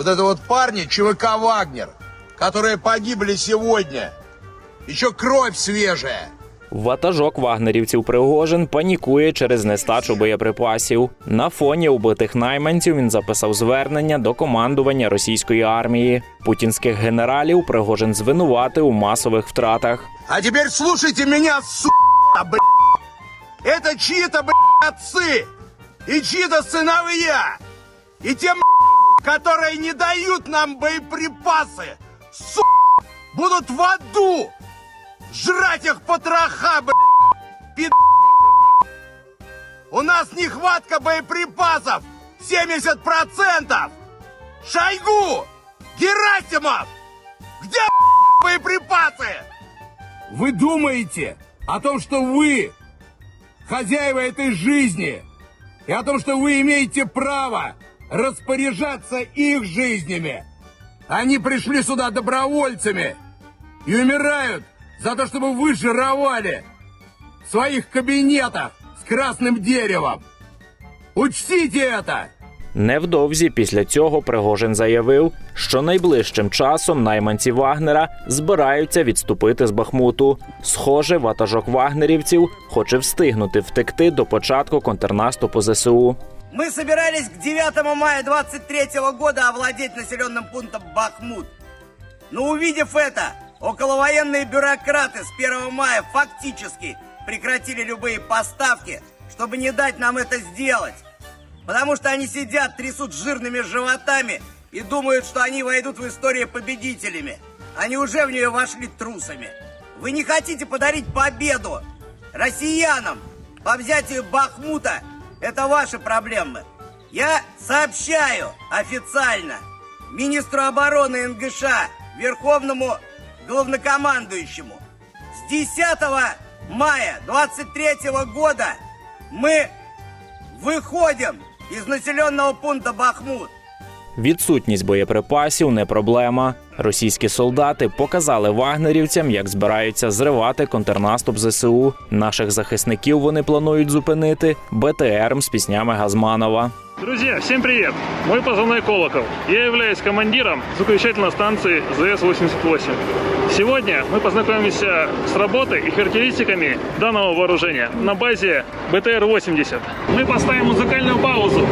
вот это вот парни ЧВК «Вагнер», которые погибли сегодня. Еще кровь свежая. Ватажок вагнерівців Пригожин панікує через нестачу боєприпасів. На фоні убитих найманців він записав звернення до командування російської армії. Путінських генералів Пригожин звинуватив у масових втратах. А теперь слушайте меня, сука, блядь. Это чьи-то, блядь, отцы и чьи-то сыновья. И те, блядь, которые не дают нам боеприпасы, сука, будут в аду жрать их потроха, пид... У нас нехватка боеприпасов 70%. Шойгу! Герасимов! Где боеприпасы? Вы думаете о том, что вы хозяева этой жизни, и о том, что вы имеете право распоряжаться их жизнями. Они пришли сюда добровольцами и умирают за то, чтобы вы жировали в своих кабинетах с красным деревом. Учтите это! Невдовзі після цього Пригожин заявив, що найближчим часом найманці Вагнера збираються відступити з Бахмуту. Схоже, ватажок вагнерівців хоче встигнути втекти до початку контрнаступу ЗСУ. Мы собирались к 9 мая 23 года овладеть населенным пунктом Бахмут. Но увидев это, околовоенные бюрократы с 1 мая фактически прекратили любые поставки, чтобы не дать нам это сделать. Потому что они сидят, трясут жирными животами и думают, что они войдут в историю победителями. Они уже в нее вошли трусами. Вы не хотите подарить победу россиянам по взятию Бахмута. Это ваши проблемы. Я сообщаю официально министру обороны НГШ, верховному главнокомандующему. С 10 мая 23 года мы выходим из населенного пункта Бахмут. Відсутність боєприпасів не проблема. Російські солдати показали вагнерівцям, як збираються зривати контрнаступ ЗСУ. Наших захисників вони планують зупинити БТРом з піснями Газманова. Друзья, всем привет! Мой позывной Колокол. Я являюсь командиром звуковещательной станции ЗС-88. Сегодня мы познакомимся с работой и характеристиками данного вооружения на базе БТР-80. Мы поставим музыкальную паузу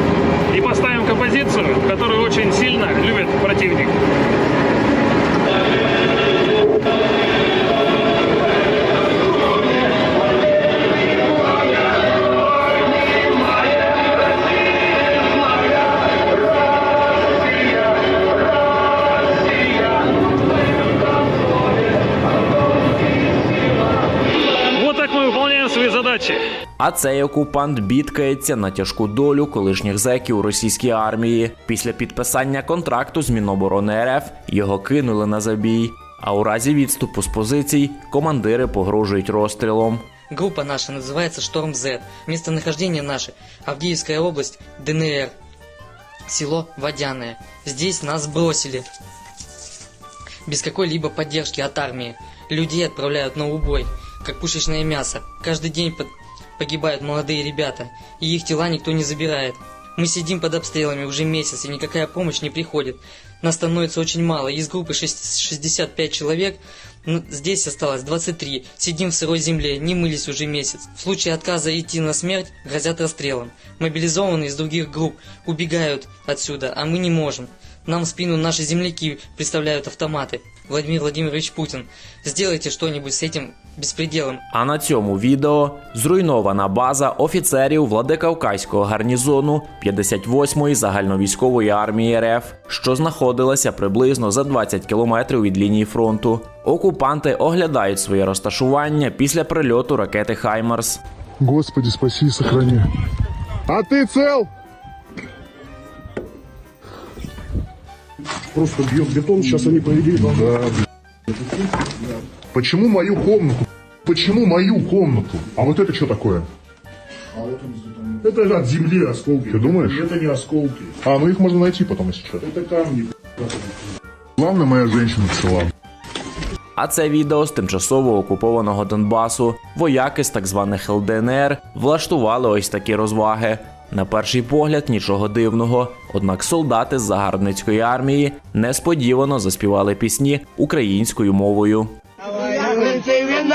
и поставим композицию, которую очень сильно любит противник. А цей окупант бідкається на тяжку долю колишніх зеків у російській армії. Після підписання контракту з Міноборони РФ його кинули на забій. А у разі відступу з позицій командири погрожують розстрілом. Группа наша называется Шторм Z. Местонахождение наше Авдеевская область, ДНР. Село Водяное. Здесь нас бросили. Без какой-либо поддержки от армии. Людей отправляют на убой, как пушечное мясо. Каждый день под- погибают молодые ребята, и их тела никто не забирает. Мы сидим под обстрелами уже месяц, и никакая помощь не приходит. Нас становится очень мало. Из группы шесть- 65 человек, здесь осталось 23. Сидим в сырой земле, не мылись уже месяц. В случае отказа идти на смерть, грозят расстрелом. Мобилизованные из других групп убегают отсюда, а мы не можем. Нам в спину наши земляки представляют автоматы. Владимир Владимирович Путин, сделайте что-нибудь с этим беспределом. А на цьому відео зруйнована база офіцерів Владикавказького гарнізону 58-ї загальновійськової армії РФ, що знаходилася приблизно за 20 кілометрів від лінії фронту. Окупанти оглядають своє розташування після прильоту ракети Хаймарс. Господи, спаси сохрани. А ты цел? Просто бьет бетон, сейчас они по идее должны... Почему мою комнату? Почему мою комнату? А вот это что такое? Это же от земли осколки. Ты думаешь? Это не осколки. А, ну их можно найти потом, если что. Это камни. Главное, моя женщина цела. А це відео з тимчасово окупованого Донбасу. Вояки з так званих ЛДНР влаштували ось такі розваги. На перший погляд нічого дивного. Однак солдати з загарбницької армії несподівано заспівали пісні українською мовою.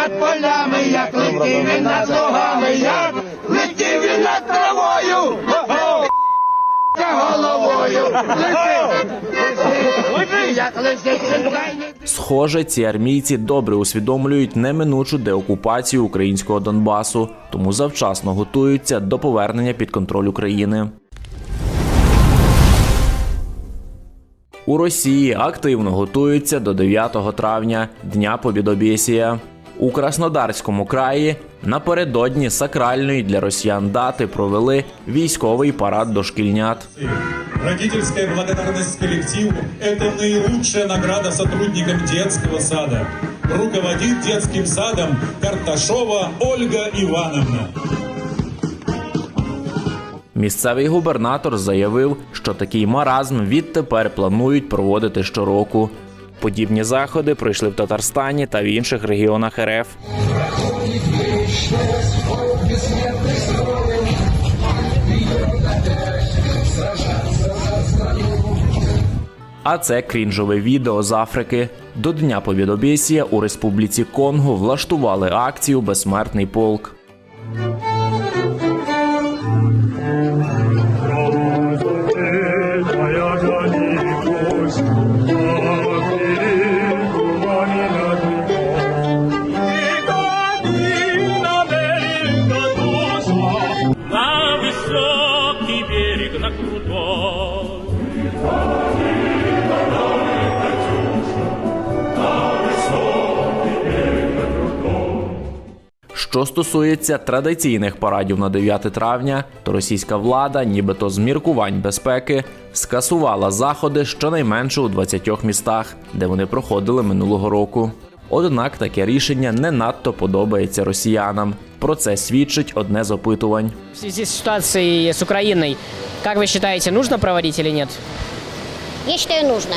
Над полями, як летів він над лугами, як летів він над травою, головою, летів, як летить центральний Схоже, ці армійці добре усвідомлюють неминучу деокупацію українського Донбасу, тому завчасно готуються до повернення під контроль України. У Росії активно готуються до 9 травня Дня Побідобєсія. У Краснодарському краї напередодні сакральної для росіян дати провели військовий парад дошкільнят. Родительская благодарность коллективу – это наилучшая награда сотрудникам детского сада. Руководит детским садом Карташова Ольга Ивановна. Місцевий губернатор заявив, що такий маразм відтепер планують проводити щороку. Подібні заходи пройшли в Татарстані та в інших регіонах РФ. А це крінжове відео з Африки. До Дня Повідобєсія у Республіці Конго влаштували акцію Безсмертний полк. Що стосується традиційних парадів на 9 травня, то російська влада, нібито з міркувань безпеки, скасувала заходи щонайменше у 20 містах, де вони проходили минулого року. Однак таке рішення не надто подобається росіянам. Про це свідчить одне з опитувань. В связи с ситуацией с Украиной, как вы считаете, нужно проводить или нет? Я считаю, нужно.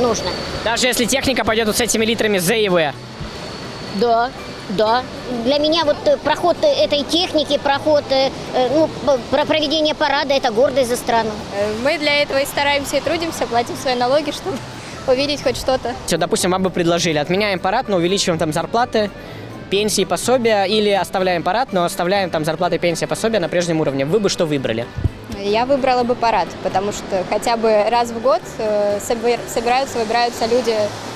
Нужно. Даже если техника пойдет вот с этими литрами ЗИВ. Да, да. Для меня вот э, проход э, этой техники, проход, э, э, ну, п- про проведение парада – это гордость за страну. Э, Мы для этого и стараемся, и трудимся, платим свои налоги, чтобы увидеть хоть что-то. Все, допустим, вам бы предложили, отменяем парад, но увеличиваем там зарплаты, пенсии, пособия, или оставляем парад, но оставляем там зарплаты, пенсии, пособия на прежнем уровне. Вы бы что выбрали? Я выбрала бы парад, потому что хотя бы раз в год э, собир- собираются, выбираются люди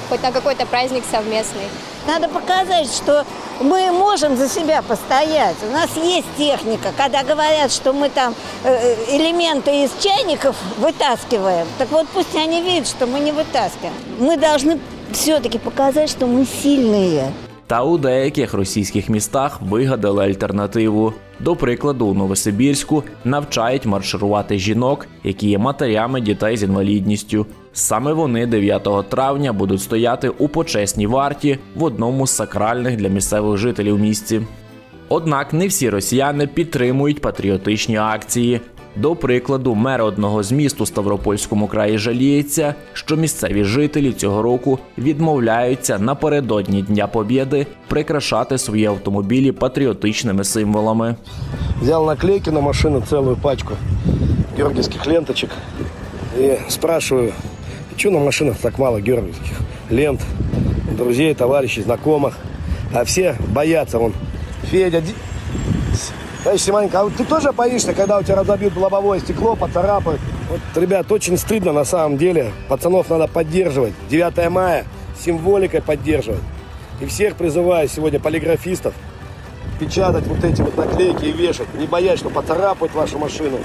хоть на какой-то праздник совместный. Надо показать, что мы можем за себя постоять. У нас есть техника. Когда говорят, что мы там э, элементы из чайников вытаскиваем, так вот пусть они видят, что мы не вытаскиваем. Мы должны все-таки показать, что мы сильные. Та у деяких російських містах вигадали альтернативу. До прикладу, у Новосибірську навчають марширувати жінок, які є матерями дітей з інвалідністю. Саме вони 9 травня будуть стояти у почесній варті в одному з сакральних для місцевих жителів місці. Однак не всі росіяни підтримують патріотичні акції. До прикладу, мер одного з міст у Ставропольському краї жаліється, що місцеві жителі цього року відмовляються напередодні Дня Побєди прикрашати свої автомобілі патріотичними символами. Взял наклейки на машину, целую пачку георгиевских ленточек. И спрашиваю, что на машинах так мало георгиевских лент? Друзей, товарищей, знакомых. А все боятся. Вон, Федя, Товарищ Симоненко, а ты тоже боишься, когда у тебя разобьют лобовое стекло, поцарапают? Вот, ребят, очень стыдно на самом деле. Пацанов надо поддерживать. 9 мая символикой поддерживать. И всех призываю сегодня полиграфистов печатать вот эти вот наклейки и вешать. Не боясь, что поцарапают вашу машину.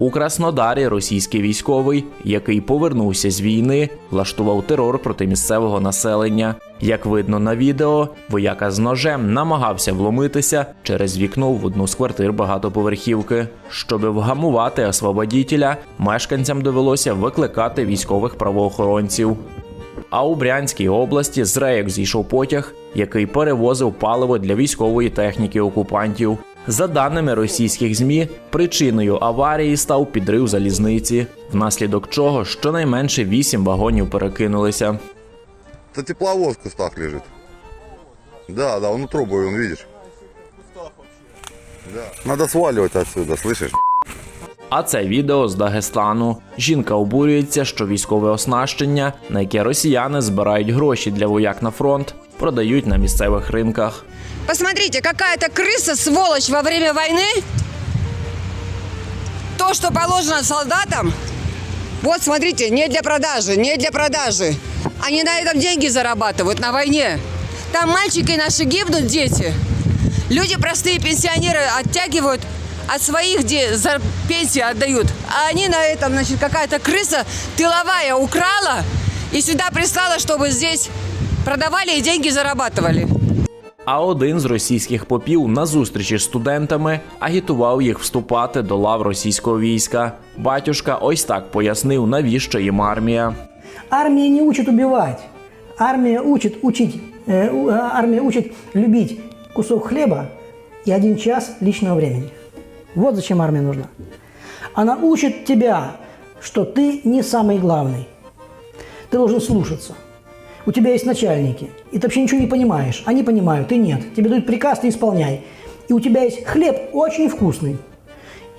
У Краснодарі російський військовий, який повернувся з війни, влаштував терор проти місцевого населення. Як видно на відео, вояка з ножем намагався вломитися через вікно в одну з квартир багатоповерхівки. Щоби вгамувати освободітеля, мешканцям довелося викликати військових правоохоронців. А у Брянській області з рейок зійшов потяг, який перевозив паливо для військової техніки окупантів. За даними російських змі, причиною аварії став підрив залізниці, внаслідок чого щонайменше вісім вагонів перекинулися. Та тепловоз в кустах лежить. Да, да, он трубою, он видишь. Надо сваливать отсюда, слышишь? А це відео з Дагестану. Жінка обурюється, що військове оснащення, на яке росіяни збирають гроші для вояк на фронт, продають на місцевих ринках. Посмотрите, какая-то крыса, сволочь во время войны. То, что положено солдатам, вот смотрите, не для продажи, не для продажи. Они на этом деньги зарабатывают, на войне. Там мальчики наши гибнут, дети. Люди, простые пенсионеры, оттягивают от своих де- за пенсии отдают. А они на этом, значит, какая-то крыса тыловая украла и сюда прислала, чтобы здесь продавали и деньги зарабатывали. А один з російських попів на зустрічі з студентами агітував їх вступати до лав російського війська. Батюшка ось так пояснив, навіщо їм армія. Армия не учит убивать. Армия учит учить, э, у- э, армия учит любить кусок хлеба и один час личного времени. Вот зачем армия нужна. Она учит тебя, что ты не самый главный. Ты должен слушаться. У тебя есть начальники, и ты вообще ничего не понимаешь. Они понимают, ты нет. Тебе дают приказ, ты исполняй. И у тебя есть хлеб очень вкусный.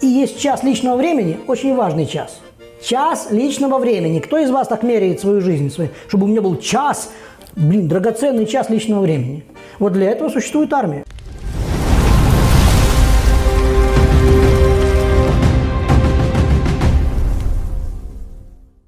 И есть час личного времени, очень важный час. Час личного времени. Кто из вас так меряет свою жизнь, свою, чтобы у меня был час, блин, драгоценный час личного времени? Вот для этого существует армия.